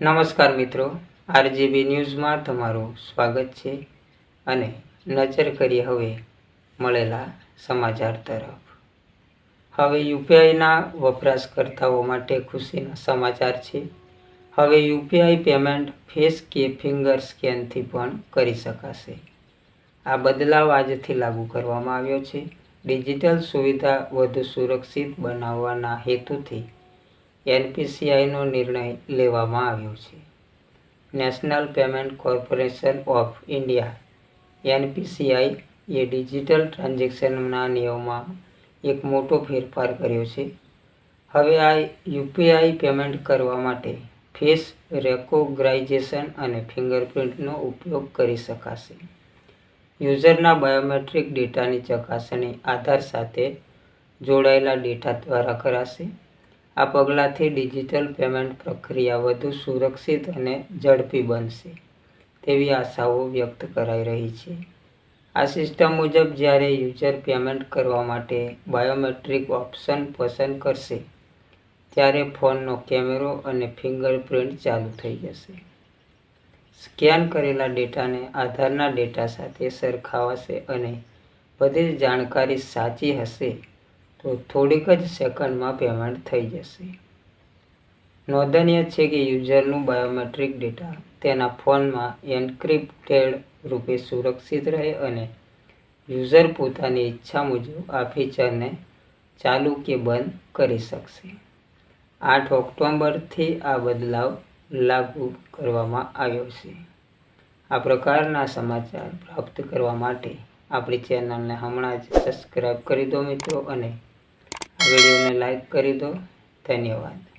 નમસ્કાર મિત્રો, આરજીબી ન્યૂઝમાં તમારું સ્વાગત છે અને નજર કરીએ હવે મળેલા સમાચાર તરફ. હવે યુપીઆઈના વપરાશકર્તાઓ માટે ખુશીના સમાચાર છે. હવે યુપીઆઈ પેમેન્ટ ફેસ કે ફિંગર સ્કેનથી પણ કરી શકાશે. આ બદલાવ આજથી લાગુ કરવામાં આવ્યો છે. ડિજિટલ સુવિધા વધુ સુરક્ષિત બનાવવાના હેતુથી એનપીસીઆઈનો નિર્ણય લેવામાં આવ્યો છે. National Payment Corporation of India, NPCI A digital ટ્રાન્ઝેક્શનના નિયમમાં એક મોટો ફેરફાર કર્યો છે. હવે આ યુપીઆઈ પેમેન્ટ કરવા માટે ફેસ રેકોગ્રાઇઝેશન અને ફિંગરપ્રિન્ટનો ઉપયોગ કરી શકાશે. યુઝરના બાયોમેટ્રિક ડેટાની ચકાસણી આધાર સાથે જોડાયેલા ડેટા દ્વારા કરાશે. આ પગલાંથી ડિજિટલ પેમેન્ટ પ્રક્રિયા વધુ સુરક્ષિત અને ઝડપી બનશે, તેવી આશાઓ વ્યક્ત કરાઈ રહી છે. આ સિસ્ટમ મુજબ જ્યારે યુઝર પેમેન્ટ કરવા માટે બાયોમેટ્રિક ઓપ્શન પસંદ કરશે, ત્યારે ફોનનો કેમેરો અને ફિંગરપ્રિન્ટ ચાલુ થઈ જશે. સ્કેન કરેલા ડેટાને આધારના ડેટા સાથે સરખાવાશે અને બધી જાણકારી સાચી હશે તો થોડીક જ સેકન્ડમાં પેમેન્ટ થઈ જશે. નોંધનીય છે કે યુઝરનું બાયોમેટ્રિક ડેટા તેના ફોનમાં એન્ક્રિપ્ટેડ રૂપે સુરક્ષિત રહે અને યુઝર પોતાની ઈચ્છા મુજબ આ ફીચરને ચાલુ કે બંધ કરી શકશે. આઠ ઓક્ટોબરથી આ બદલાવ લાગુ કરવામાં આવ્યો છે. આ પ્રકારના સમાચાર પ્રાપ્ત કરવા માટે આપણી ચેનલને હમણાં જ સબસ્ક્રાઈબ કરી દો મિત્રો અને વિડીયોને લાઈક કરી દો. ધન્યવાદ.